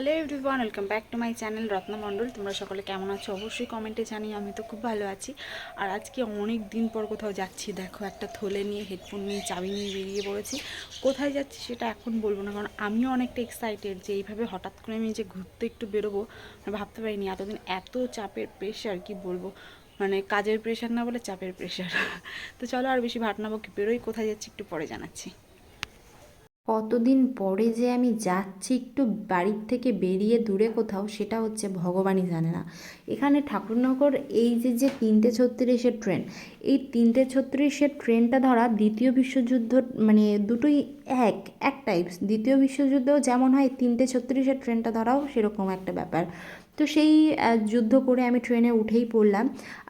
Hello everyone welcome back to my channel Ratna Mondal তোমরা সকলে কেমন আছো? অবশ্যই কমেন্টে জানি আমি তো খুব ভালো আছি। আর আজকে অনেক দিন পর কোথাও যাচ্ছি। দেখো, একটা থলে নিয়ে হেডফোন নিয়ে, চাবি নিয়ে বেরিয়ে পড়েছি। কোথায় যাচ্ছি সেটা এখন বলব না, কারণ আমিও অনেকটা এক্সাইটেড যে এইভাবে হঠাৎ করে আমি যে ঘুরতে একটু বেরোবো আমি ভাবতে পারিনি। এতদিন এত চাপের প্রেশার কি বলব? মানে কাজের প্রেশার না বলে চাপের প্রেশার তো চলো আর বেশি ভাটনাবো কি বেরোই, কোথায় যাচ্ছি একটু পরে জানাচ্ছি। কতদিন পরে যে আমি যাচ্ছি একটু বাড়ির থেকে বেরিয়ে দূরে কোথাও, সেটা হচ্ছে ভগবানই জানে না। এখানে ঠাকুরনগর এই যে যে তিনটে ছত্রিশের ট্রেন এই তিনটে ছত্রিশের ট্রেনটা ধরা দ্বিতীয় বিশ্বযুদ্ধ মানে দুটোই এক এক টাইপস দ্বিতীয় বিশ্বযুদ্ধেও যেমন হয়, তিনটে ছত্রিশের ট্রেনটা ধরাও সেরকম একটা ব্যাপার। তো সেই যুদ্ধ করে আমি ট্রেনে উঠেই পড়লাম।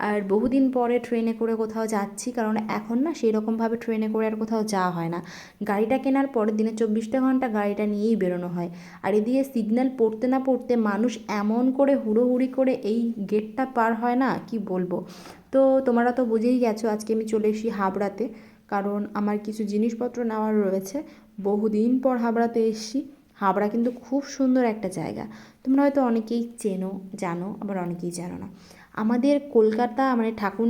আর বহুদিন পরে ট্রেনে করে কোথাও যাচ্ছি, কারণ এখন না সেই রকমভাবে ট্রেনে করে আর কোথাও যাওয়া হয় না। গাড়িটা কেনার পর দিনে চব্বিশটা ঘণ্টা গাড়িটা নিয়েই বেরোনো হয়। আর এদিকে সিগন্যাল পড়তে না পড়তে মানুষ এমন করে হুড়োহুড়ি করে এই গেটটা পার হয় না, কি বলব? তো তোমরা তো বুঝেই গেছো, আজকে আমি চলে এসেছি হাবড়াতে। কারণ আমার কিছু জিনিসপত্র নেওয়ার রয়েছে। বহুদিন পর হাবড়াতে এসছি। হাবড়া কিন্তু খুব সুন্দর একটা জায়গা। তোমরা হয়তো অনেকেই চেনো, জানো, আবার অনেকেই জানো না। আমাদের কলকাতা মানে ঠাকুর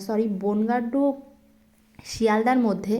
সরি বনগাঁ টু শিয়ালদার মধ্যে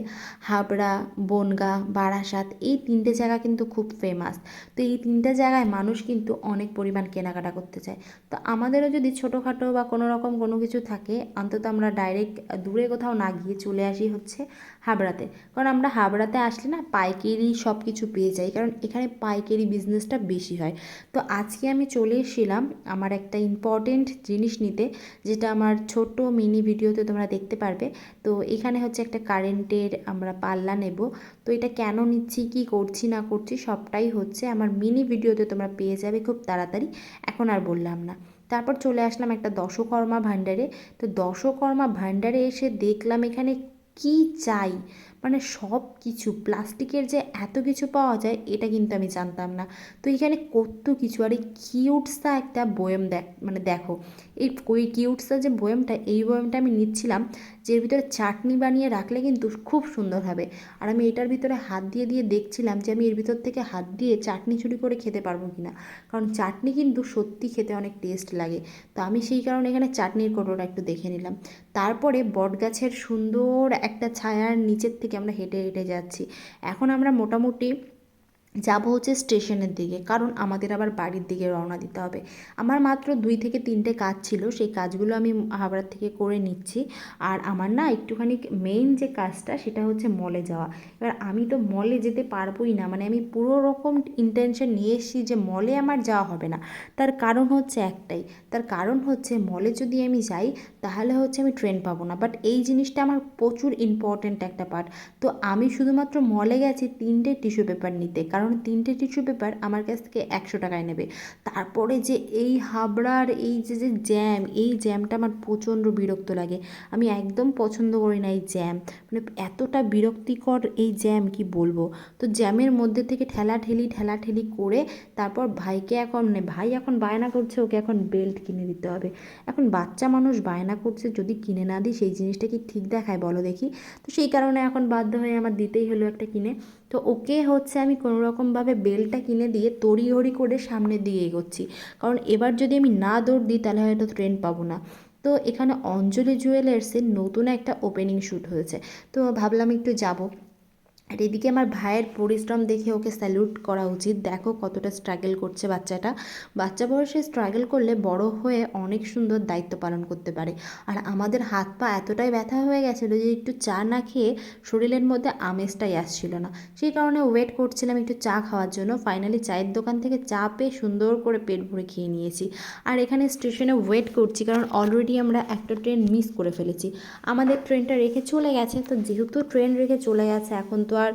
হাবড়া, বনগাঁ, বারাসাত এই তিনটে জায়গা কিন্তু খুব ফেমাস তো এই তিনটে জায়গায় মানুষ কিন্তু অনেক পরিমাণ কেনাকাটা করতে চায়। তো আমাদেরও যদি ছোটোখাটো বা কোনো রকম কোনো কিছু থাকে, অন্তত আমরা ডাইরেক্ট দূরে কোথাও না গিয়ে চলে আসি হচ্ছে হাবড়াতে। কারণ আমরা হাবড়াতে আসলে না পাইকারি সব কিছু পেয়ে যাই, কারণ এখানে পাইকারি বিজনেসটা বেশি হয়। তো আজকে আমি চলে এসেছিলাম আমার একটা ইম্পর্টেন্ট জিনিস নিতে, যেটা আমার ছোট মিনি ভিডিওতে তোমরা দেখতে পারবে। তো এখানে হচ্ছে একটা কারেন্টের আমরা পাল্লা নেব। তো এটা কেন নিচ্ছি, কি করছি, না করছি সবটাই হচ্ছে আমার মিনি ভিডিওতে তোমরা পেয়ে যাবে খুব তাড়াতাড়ি। এখন আর বললাম না। তারপর চলে আসলাম একটা দশকর্মা ভাণ্ডারে। তো দশকর্মা ভাণ্ডারে এসে দেখলাম এখানে কি চাই? মানে সব কিছু, প্লাস্টিকের যে এত কিছু পাওয়া যায়, এটা কিন্তু আমি জানতাম না। তো এখানে কত কিছু, আর এই কিউটসা একটা বয়েম দেখ মানে দেখো, এই ওই কিউটসা যে বয়েমটা, এই বয়েমটা আমি নিচ্ছিলাম, যে ভিতরে চাটনি বানিয়ে রাখলে কিন্তু খুব সুন্দর হবে। আর আমি এটার ভিতরে হাত দিয়ে দিয়ে দেখছিলাম যে আমি এর ভিতর থেকে হাত দিয়ে চাটনি চুরি করে খেতে পারব কি না কারণ চাটনি কিন্তু সত্যি খেতে অনেক টেস্ট লাগে। তো আমি সেই কারণে এখানে চাটনির কোটোটা একটু দেখে নিলাম। তারপরে বটগাছের সুন্দর একটা ছায়ার নিচের থেকে আমরা হেঁটে হেঁটে যাচ্ছি। এখন আমরা মোটামুটি যাব হচ্ছে স্টেশনের দিকে, কারণ আমাদের আবার বাড়ির দিকে রওনা দিতে হবে। আমার মাত্র দুই থেকে তিনটে কাজ ছিল, সেই কাজগুলো আমি হাওড়ার থেকে করে নিচ্ছি। আর আমার না একটুখানি মেইন যে কাজটা, সেটা হচ্ছে মলে যাওয়া। এবার আমি তো মলে যেতে পারবোই না মানে আমি পুরো রকম ইন্টেনশন নিয়ে এসেছি যে মলে আমার যাওয়া হবে না। তার কারণ হচ্ছে একটাই, তার কারণ হচ্ছে মলে যদি আমি যাই, তাহলে হচ্ছে আমি ট্রেন পাবো না। বাট এই জিনিসটা আমার প্রচুর ইম্পর্ট্যান্ট একটা পার্ট তো আমি শুধুমাত্র মলে গেছি তিনটে টিস্যু পেপার নিতে, কারণ তিনটে টিস্যু পেপার আমার কাছ থেকে একশো টাকায় নেবে। তারপরে যে এই হাবড়ার এই যে যে জ্যাম, এই জ্যামটা আমার প্রচণ্ড বিরক্ত লাগে। আমি একদম পছন্দ করি না এই জ্যাম। মানে এতটা বিরক্তিকর এই জ্যাম, কি বলব? তো জ্যামের মধ্যে থেকে ঠেলা ঠেলি ঠেলা ঠেলি করে তারপর ভাইকে এখন ভাই এখন বায়না করছে, ওকে এখন বেল্ট কিনে দিতে হবে। এখন বাচ্চা মানুষ বায়না করছে, যদি কিনে না দিই, সেই জিনিসটা কি ঠিক দেখায় বলো দেখি? তো সেই কারণে এখন বাধ্য হয়ে আমার দিতেই হলো একটা কিনে। তো ওকে হচ্ছে আমি কোনো রকমভাবে বেলটা কিনে দিয়ে তড়ি হড়ি করে সামনের দিকে এগোচ্ছি। কারণ এবার যদি আমি না দৌড় দিই, তাহলে হয়তো ট্রেন পাবো না। তো এখানে অঞ্জলি জুয়েলার্সের নতুন একটা ওপেনিং শ্যুট হয়েছে। তো ভাবলাম একটু যাব। আর এদিকে আমার ভাইয়ের পরিশ্রম দেখে ওকে স্যালুট করা উচিত। দেখো কতটা স্ট্রাগল করছে বাচ্চাটা। বাচ্চা বয়সে স্ট্রাগল করলে বড় হয়ে অনেক সুন্দর দায়িত্ব পালন করতে পারে। আর আমাদের হাত পা এতটাই ব্যথা হয়ে গেছিল যে একটু চা না খেয়ে শরীরের মধ্যে আমেজটাই আসছিল না। সেই কারণে ওয়েট করছিলাম একটু চা খাওয়ার জন্য। ফাইনালি চায়ের দোকান থেকে চা পেয়ে সুন্দর করে পেট ভরে খেয়ে নিয়েছি। আর এখানে স্টেশনে ওয়েট করছি কারণ অলরেডি আমরা একটা ট্রেন মিস করে ফেলেছি। আমাদের ট্রেনটা রেখে চলে গেছে। তো যেহেতু ট্রেন রেখে চলে গেছে, এখন তো আর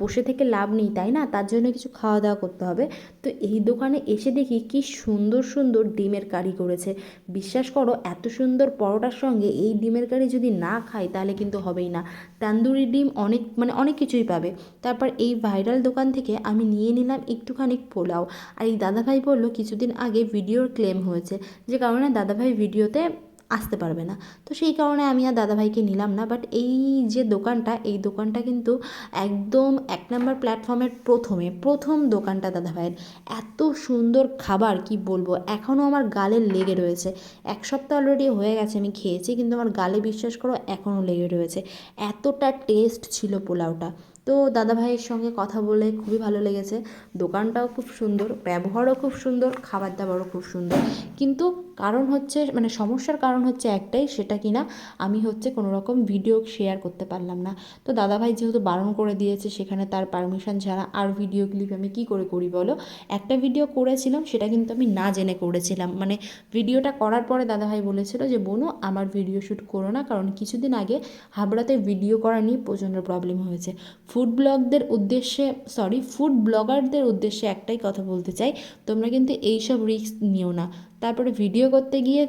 বসে থেকে লাভ নেই, তাই না? তার জন্য কিছু খাওয়া দাওয়া করতে হবে। তো এই দোকানে এসে দেখি কি সুন্দর সুন্দর ডিমের কারি করেছে। বিশ্বাস করো, এত সুন্দর পরোটার সঙ্গে এই ডিমের কারি যদি না খাই, তাহলে কিন্তু হবেই না। তান্দুরি ডিম অনেক মানে অনেক কিছুই পাবে। তারপর এই ভাইরাল দোকান থেকে আমি নিয়ে নিলাম একটুখানি পোলাও। আর এই দাদাভাই বলল, কিছুদিন আগে ভিডিওর ক্লেম হয়েছে। যে কারণে দাদাভাই ভিডিওতে আসতে পারবে না। তো সেই কারণে আমি আর দাদাভাইকে নিলাম না। বাট এই যে দোকানটা, এই দোকানটা কিন্তু একদম এক নম্বর প্ল্যাটফর্মের প্রথমে, প্রথম দোকানটা দাদাভাইয়ের। এত সুন্দর খাবার, কি বলব? এখনও আমার গালে লেগে রয়েছে। এক সপ্তাহ অলরেডি হয়ে গেছে আমি খেয়েছি, কিন্তু আমার গালে, বিশ্বাস করো এখনও লেগে রয়েছে। এতটা টেস্ট ছিল পোলাওটা। তো দাদাভাইয়ের সঙ্গে কথা বলে খুবই ভালো লেগেছে। দোকানটাও খুব সুন্দর, ব্যবহারও খুব সুন্দর খাবার দাবারও খুব সুন্দর। কিন্তু কারণ হচ্ছে মানে সমস্যার কারণ হচ্ছে একটাই, সেটা কি না আমি হচ্ছে কোনো রকম ভিডিও শেয়ার করতে পারলাম না। তো দাদাভাই যেহেতু বারণ করে দিয়েছে, সেখানে তার পারমিশন ছাড়া আর ভিডিও ক্লিপ আমি কি করে করি বলো? একটা ভিডিও করেছিলাম, সেটা কিন্তু আমি না জেনে করেছিলাম। মানে ভিডিওটা করার পরে দাদাভাই বলেছিল যে, বোনু, আমার ভিডিও শ্যুট করো না, কারণ কিছুদিন আগে হাবড়াতে ভিডিও করা নিয়ে প্রচণ্ড প্রবলেম হয়েছে। ফুড ব্লগদের উদ্দেশ্যে সরি ফুড ব্লগারদের উদ্দেশ্যে একটাই কথা বলতে চাই, তোমরা কিন্তু এইসব রিস্ক নিও না। তারপরে ভিডিও করতে গিয়ে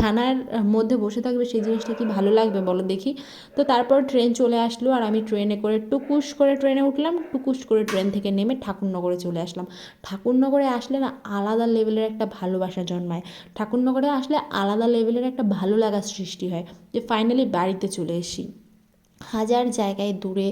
থানার মধ্যে বসে থাকবে, সেই জিনিসটা কি ভালো লাগবে বলো দেখি। তো তারপর ট্রেন চলে আসলো আর আমি ট্রেনে করে টুকুস করে ট্রেনে উঠলাম, টুকুস করে ট্রেন থেকে নেমে ঠাকুরনগরে চলে আসলাম। ঠাকুরনগরে আসলে না আলাদা লেভেলের একটা ভালোবাসা জন্মায়। ঠাকুরনগরে আসলে আলাদা লেভেলের একটা ভালো লাগা সৃষ্টি হয় যে ফাইনালি বাড়িতে চলে এসি হাজার জায়গায় দূরে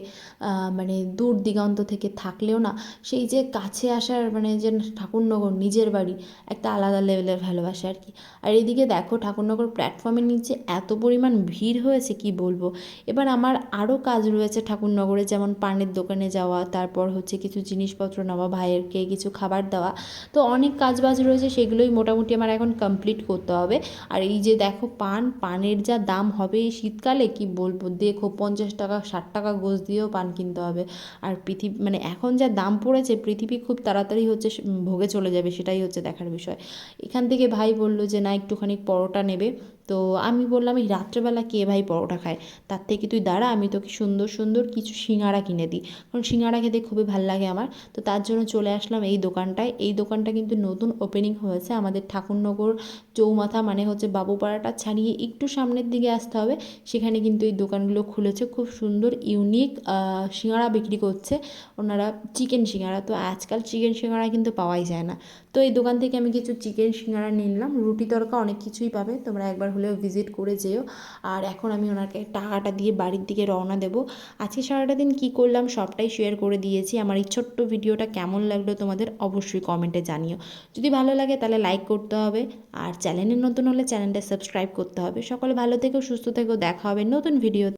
মানে দূর দিগন্ত থেকে থাকলেও না, সেই যে কাছে আসার মানে যে ঠাকুরনগর নিজের বাড়ি, একটা আলাদা লেভেলের ভালোবাসা আর কি। আর এদিকে দেখো ঠাকুরনগর প্ল্যাটফর্মের নিচে এত পরিমাণ ভিড় হয়েছে, কি বলব? এবার আমার আরও কাজ রয়েছে ঠাকুরনগরে, যেমন পানের দোকানে যাওয়া, তারপর হচ্ছে কিছু জিনিসপত্র নেওয়া, ভাইয়েরকে কিছু খাবার দেওয়া। তো অনেক কাজ বাজ রয়েছে, সেগুলোই মোটামুটি আমার এখন কমপ্লিট করতে হবে। আর এই যে দেখো পান, পানের যা দাম হবে এই শীতকালে, কি বলব? দেখো পঞ্চাশ টাকা, ষাট টাকা গোছ দিয়েও পান কিনতে হবে। আর পৃথিবী মানে এখন যা দাম পড়েছে, পৃথিবী খুব তাড়াতাড়ি হচ্ছে ভোগে চলে যাবে, সেটাই হচ্ছে দেখার বিষয়। এখান থেকে ভাই বলল যে, না, একটুখানি পরোটা নেবে। তো আমি বললাম, এই রাত্রেবেলা কে ভাই পরোটা খায়? তার থেকে তুই দাঁড়া, আমি তোকে সুন্দর সুন্দর কিছু সিঙ্গারা কিনে দিই। কারণ সিঙ্গারা খেতে খুবই ভালো লাগে আমার। তো তার জন্য চলে আসলাম এই দোকানটায়। এই দোকানটা কিন্তু নতুন ওপেনিং হয়েছে আমাদের ঠাকুরনগর চৌমাথা মানে হচ্ছে বাবুপাড়াটা। ছাড়িয়ে একটু সামনের দিকে আসতে হবে। সেখানে কিন্তু এই দোকানগুলো খুলেছে। খুব সুন্দর ইউনিক সিঙ্গারা বিক্রি করছে। ওনারা চিকেন সিঙ্গারা। তো আজকাল চিকেন সিঙ্গারা কিন্তু পাওয়াই যায় না। তো এই দোকান থেকে আমি কিছু চিকেন সিঙ্গারা নিলাম। রুটি তরকা অনেক কিছুই পাবে, তোমরা একবার হলেও ভিজিট করে যেও। আর এখন আমি ওনাকে টাকাটা দিয়ে বাড়ির দিকে রওনা দেবো। আজকে সারাটা দিন কী করলাম সবটাই শেয়ার করে দিয়েছি। আমার এই ছোট্ট ভিডিওটা কেমন লাগল তোমাদের অবশ্যই কমেন্টে জানিও। যদি ভালো লাগে তাহলে লাইক করতে হবে। আর চ্যানেলে নতুন হলে চ্যানেলটা সাবস্ক্রাইব করতে হবে। সকলে ভালো থেকো, সুস্থ থেকো, দেখা হবে নতুন ভিডিও